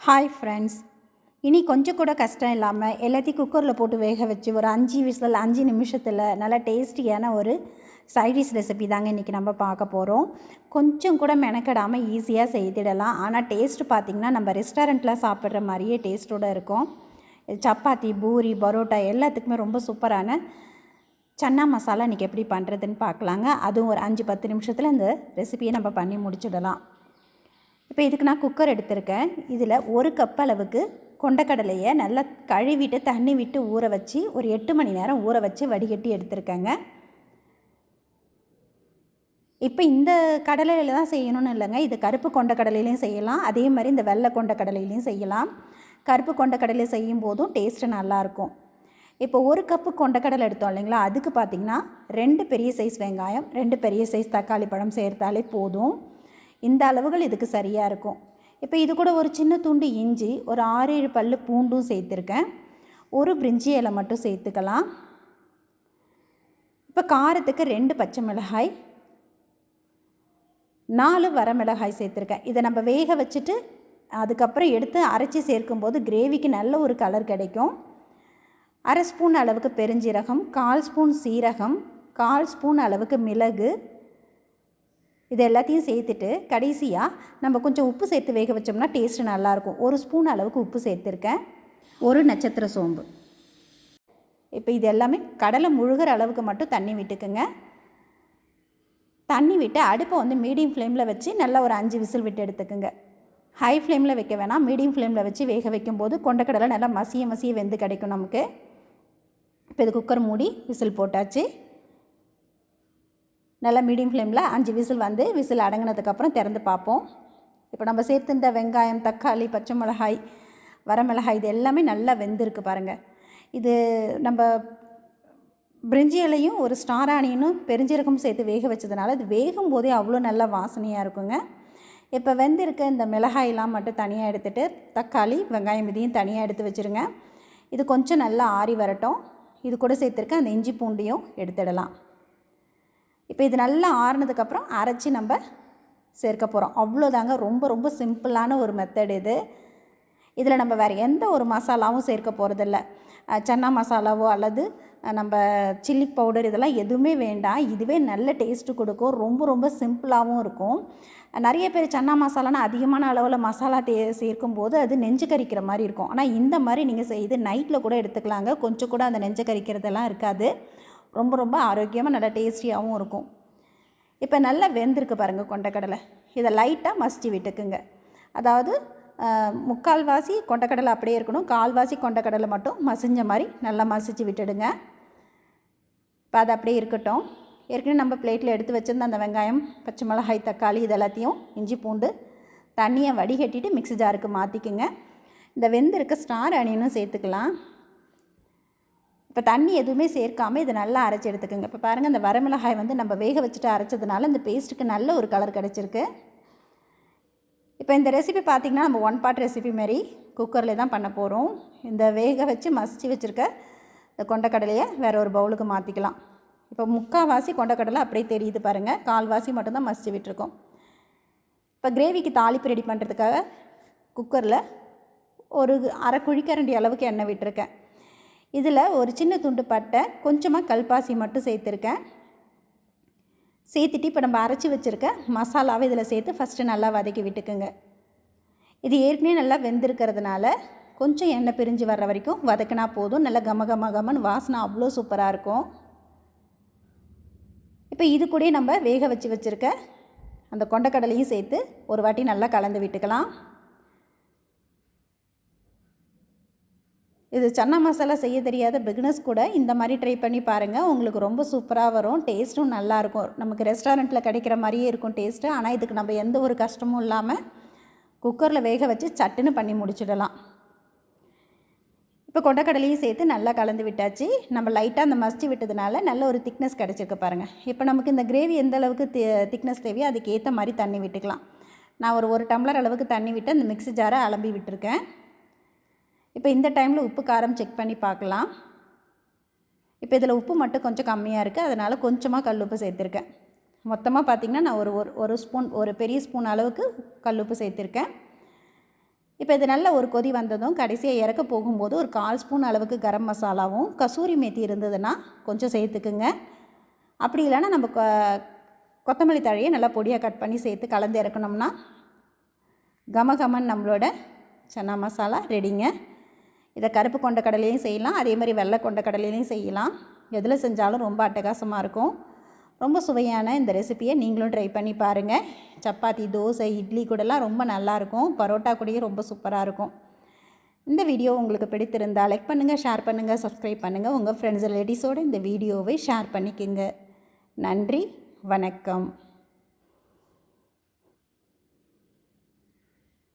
Hi friends இனி கொஞ்சம் கூட கஷ்டம் இல்லாமல் எல்லாத்தையும் குக்கரில் போட்டு வேக வச்சு ஒரு அஞ்சு விசில் அஞ்சு நிமிஷத்தில் நல்லா டேஸ்டியான ஒரு சைடிஷ் ரெசிபி தாங்க இன்றைக்கி நம்ம பார்க்க போகிறோம் கொஞ்சம் கூட மெனக்கெடாமல் ஈஸியாக செய்திடலாம். ஆனால் டேஸ்ட் பார்த்திங்கன்னா நம்ம ரெஸ்டாரண்ட்டில் சாப்பிட்ற மாதிரியே டேஸ்ட்டோடு இருக்கும். இது சப்பாத்தி பூரி பரோட்டா எல்லாத்துக்குமே ரொம்ப சூப்பரான சன்னா மசாலா இன்றைக்கி எப்படி பண்ணுறதுன்னு பார்க்கலாங்க. அதுவும் ஒரு அஞ்சு பத்து நிமிஷத்தில் இந்த ரெசிபியை நம்ம பண்ணி முடிச்சிடலாம். இப்போ இதுக்கு நான் குக்கர் எடுத்திருக்கேன். இதில் ஒரு கப் அளவுக்கு கொண்டக்கடலையை நல்லா கழுவிட்டு தண்ணி விட்டு ஊற வச்சு ஒரு எட்டு மணி நேரம் ஊற வச்சு வடிகட்டி எடுத்திருக்கேங்க. இப்போ இந்த கடலையில் தான் செய்யணும்னு இல்லைங்க. இது கருப்பு கொண்ட கடலையிலையும் செய்யலாம். அதே மாதிரி இந்த வெள்ளை கொண்ட கடலையிலையும் செய்யலாம். கருப்பு கொண்ட கடலை செய்யும் போதும் டேஸ்ட்டு நல்லாயிருக்கும். இப்போ ஒரு கப்பு கொண்டக்கடலை எடுத்தோம் இல்லைங்களா? அதுக்கு பார்த்திங்கன்னா ரெண்டு பெரிய சைஸ் வெங்காயம் ரெண்டு பெரிய சைஸ் தக்காளி பழம் சேர்த்தாலே போதும். இந்த அளவுகள் இதுக்கு சரியாக இருக்கும். இப்போ இது கூட ஒரு சின்ன துண்டு இஞ்சி ஒரு ஆறு ஏழு பல் பூண்டும் சேர்த்துருக்கேன். ஒரு பிரிஞ்சி இலை மட்டும் சேர்த்துக்கலாம். இப்போ காரத்துக்கு ரெண்டு பச்சை மிளகாய் நாலு வரமிளகாய் சேர்த்துருக்கேன். இதை நம்ம வேக வச்சுட்டு அதுக்கப்புறம் எடுத்து அரைச்சி சேர்க்கும்போது கிரேவிக்கு நல்ல ஒரு கலர் கிடைக்கும். அரை ஸ்பூன் அளவுக்கு பெருஞ்சீரகம் கால் ஸ்பூன் சீரகம் கால் ஸ்பூன் அளவுக்கு மிளகு இது எல்லாத்தையும் சேர்த்துட்டு கடைசியாக நம்ம கொஞ்சம் உப்பு சேர்த்து வேக வச்சோம்னா டேஸ்ட்டு நல்லாயிருக்கும். ஒரு ஸ்பூன் அளவுக்கு உப்பு சேர்த்துருக்கேன். ஒரு நட்சத்திர சோம்பு. இப்போ இது எல்லாமே கடலை முழுகிற அளவுக்கு மட்டும் தண்ணி விட்டுக்குங்க. தண்ணி விட்டு அடுப்பை வந்து மீடியம் ஃப்ளேமில் வச்சு நல்லா ஒரு அஞ்சு விசில் விட்டு எடுத்துக்குங்க. ஹை ஃப்ளேமில் வைக்க வேணாம். மீடியம் ஃப்ளேமில் வச்சு வேக வைக்கும்போது கொண்டக்கடலை நல்லா மசிய மசிய வெந்து கிடைக்கும் நமக்கு. இப்போ இது குக்கர் மூடி விசில் போட்டாச்சு. நல்லா மீடியம் ஃப்ளேமில் அஞ்சு விசில் வந்து விசில் அடங்கினதுக்கப்புறம் திறந்து பார்ப்போம். இப்போ நம்ம சேர்த்துருந்த வெங்காயம் தக்காளி பச்சை மிளகாய் வரமிளகாய் இது எல்லாமே நல்லா வெந்திருக்கு பாருங்கள் இது நம்ம பிரிஞ்சி இலையும் ஒரு ஸ்டார் பெருஞ்சீரகம் சேர்த்து வேக வச்சதுனால இது வேகும் போதே அவ்வளோ நல்ல வாசனையாக இருக்குங்க. இப்போ வெந்திருக்க இந்த மிளகாயெல்லாம் மட்டும் தனியாக எடுத்துகிட்டு தக்காளி வெங்காயம் இதையும் தனியாக எடுத்து வச்சுருங்க. இது கொஞ்சம் நல்லா ஆறி வரட்டும். இது கூட சேர்த்துருக்க அந்த இஞ்சி பூண்டையும் எடுத்துடலாம். இப்போ இது நல்லா ஆறுனதுக்கப்புறம் அரைச்சி நம்ம சேர்க்க போகிறோம் அவ்வளோதாங்க. ரொம்ப ரொம்ப சிம்பிளான ஒரு மெத்தட் இது. இதில் நம்ம வேறு எந்த ஒரு மசாலாவும் சேர்க்க போகிறதில்ல சன்னா மசாலாவோ அல்லது நம்ம சில்லி பவுடர் இதெல்லாம் எதுவுமே வேண்டாம். இதுவே நல்ல டேஸ்ட்டு கொடுக்கும். ரொம்ப ரொம்ப சிம்பிளாகவும் இருக்கும். நிறைய பேர் சன்னா மசாலானா அதிகமான அளவில் மசாலா தே சேர்க்கும் போது அது நெஞ்சு கறிக்கிற மாதிரி இருக்கும். ஆனால் இந்த மாதிரி நீங்கள் செய்து நைட்டில் கூட எடுத்துக்கலாங்க. கொஞ்சம் கூட அந்த நெஞ்சு கறிக்கிறதெல்லாம் இருக்காது. ரொம்ப ரொம்ப ஆரோக்கியமாக நல்லா டேஸ்டியாகவும் இருக்கும். இப்போ நல்லா வெந்திருக்கு பாருங்கள் கொண்டக்கடலை. இதை லைட்டாக மசிச்சு விட்டுக்குங்க. அதாவது முக்கால்வாசி கொண்டக்கடலை அப்படியே இருக்கணும். கால்வாசி கொண்டக்கடலை மட்டும் மசிஞ்ச மாதிரி நல்லா மசிச்சு விட்டுடுங்க. இப்போ அது அப்படியே இருக்கட்டும். ஏற்கனவே நம்ம பிளேட்டில் எடுத்து வச்சுருந்த அந்த வெங்காயம் பச்சை மிளகாய் தக்காளி இது எல்லாத்தையும் இஞ்சி பூண்டு தண்ணியை வடிகட்டிட்டு மிக்ஸி ஜாருக்கு மாற்றிக்குங்க இந்த வெந்திருக்க ஸ்டார் அணியனும் சேர்த்துக்கலாம். இப்போ தண்ணி எதுவுமே சேர்க்காமல் இதை நல்லா அரைச்சி எடுத்துக்கோங்க. இப்போ பாருங்கள் இந்த வரமிளகாய் வந்து நம்ம வேக வச்சுட்டு அரைச்சதுனால இந்த பேஸ்ட்டுக்கு நல்ல ஒரு கலர் கிடச்சிருக்கு. இப்போ இந்த ரெசிபி பார்த்திங்கன்னா நம்ம ஒன் பார்ட் ரெசிபி மாரி குக்கரில் தான் பண்ண போகிறோம் இந்த வேக வச்சு மசிச்சு வச்சுருக்க இந்த கொண்டக்கடலையை வேறு ஒரு பவுலுக்கு மாற்றிக்கலாம் இப்போ முக்கால்வாசி கொண்டக்கடலை அப்படியே தெரியுது பாருங்கள் கால்வாசி மட்டும்தான் மசிச்சு விட்டுருக்கோம். இப்போ கிரேவிக்கு தாளிப்பு ரெடி பண்ணுறதுக்காக குக்கரில் ஒரு அரை குழிக்கரண்டி அளவுக்கு எண்ணெய் விட்டுருக்கேன். இதில் ஒரு சின்ன துண்டு பட்டை கொஞ்சமாக கல்பாசி மட்டும் சேர்த்துருக்கேன். சேர்த்துட்டு இப்போ நம்ம அரைச்சி வச்சுருக்க மசாலாவை இதில் சேர்த்து ஃபஸ்ட்டு நல்லா வதக்கி விட்டுக்குங்க. இது ஏற்கனவே நல்லா வெந்திருக்கிறதுனால கொஞ்சம் எண்ணெய் பிரிஞ்சு வர்ற வரைக்கும் வதக்கினா போதும். நல்லா கம கம கமன்னு வாசனை அவ்வளோ சூப்பராக இருக்கும். இப்போ இது கூட நம்ம வேக வச்சு வச்சுருக்க அந்த கொண்டக்கடலையும் சேர்த்து ஒரு வாட்டி நல்லா கலந்து விட்டுக்கலாம். இது சன்னா மசாலா செய்ய தெரியாத பிகினஸ் கூட இந்த மாதிரி ட்ரை பண்ணி பாருங்கள் உங்களுக்கு ரொம்ப சூப்பராக வரும். டேஸ்ட்டும் நல்லாயிருக்கும் நமக்கு ரெஸ்டாரண்ட்டில் கிடைக்கிற மாதிரியே இருக்கும் டேஸ்ட்டு ஆனால் இதுக்கு நம்ம எந்த ஒரு கஷ்டமும் இல்லாமல் குக்கரில் வேக வச்சு சட்டுன்னு பண்ணி முடிச்சிடலாம். இப்போ கொண்டக்கடலையும் சேர்த்து நல்லா கலந்து விட்டாச்சு. நம்ம லைட்டாக அந்த மசிச்சு விட்டதுனால நல்ல ஒரு திக்னஸ் கிடச்சிருக்கு பாருங்கள் இப்போ நமக்கு இந்த கிரேவி எந்த அளவுக்கு திக்னஸ் தேவையோ அதுக்கு ஏற்ற மாதிரி தண்ணி விட்டுக்கலாம். நான் ஒரு ஒரு டம்ளர் அளவுக்கு தண்ணி விட்டு அந்த மிக்ஸி ஜாரை அலம்பி விட்டுருக்கேன். இப்போ இந்த டைமில் உப்பு காரம் செக் பண்ணி பார்க்கலாம். இப்போ இதில் உப்பு மட்டும் கொஞ்சம் கம்மியாக இருக்குது அதனால் கொஞ்சமாக கல் உப்பு சேர்த்துருக்கேன். மொத்தமாக பார்த்திங்கன்னா நான் ஒரு ஒரு ஒரு ஸ்பூன் ஒரு பெரிய ஸ்பூன் அளவுக்கு கல் உப்பு சேர்த்துருக்கேன். இப்போ இது நல்ல ஒரு கொதி வந்ததும் கடைசியாக இறக்க போகும்போது ஒரு கால் ஸ்பூன் அளவுக்கு கரம் மசாலாவும் கசூரி மேத்தி இருந்ததுன்னா கொஞ்சம் சேர்த்துக்குங்க. அப்படி இல்லைன்னா நம்ம கொ கொத்தமல்லி தழையை நல்லா பொடியாக கட் பண்ணி சேர்த்து கலந்து இறக்கணும்னா கமகமன் நம்மளோட சன்னா மசாலா ரெடிங்க இதை கருப்பு கொண்ட கடலையும் செய்யலாம். அதே மாதிரி வெள்ளை கொண்ட கடலையிலையும் செய்யலாம். எதில் செஞ்சாலும் ரொம்ப அட்டகாசமாக இருக்கும். ரொம்ப சுவையான இந்த ரெசிப்பியை நீங்களும் ட்ரை பண்ணி பாருங்கள் சப்பாத்தி தோசை இட்லி கூடலாம் ரொம்ப நல்லாயிருக்கும் பரோட்டா கூடயும் ரொம்ப சூப்பராக இருக்கும். இந்த வீடியோ உங்களுக்கு பிடித்திருந்தால் லைக் பண்ணுங்கள் ஷேர் பண்ணுங்கள் சப்ஸ்கிரைப் பண்ணுங்கள் உங்கள் ஃப்ரெண்ட்ஸ் ரிலேட்டிவ்ஸோடு இந்த வீடியோவை ஷேர் பண்ணிக்கோங்க. நன்றி வணக்கம்.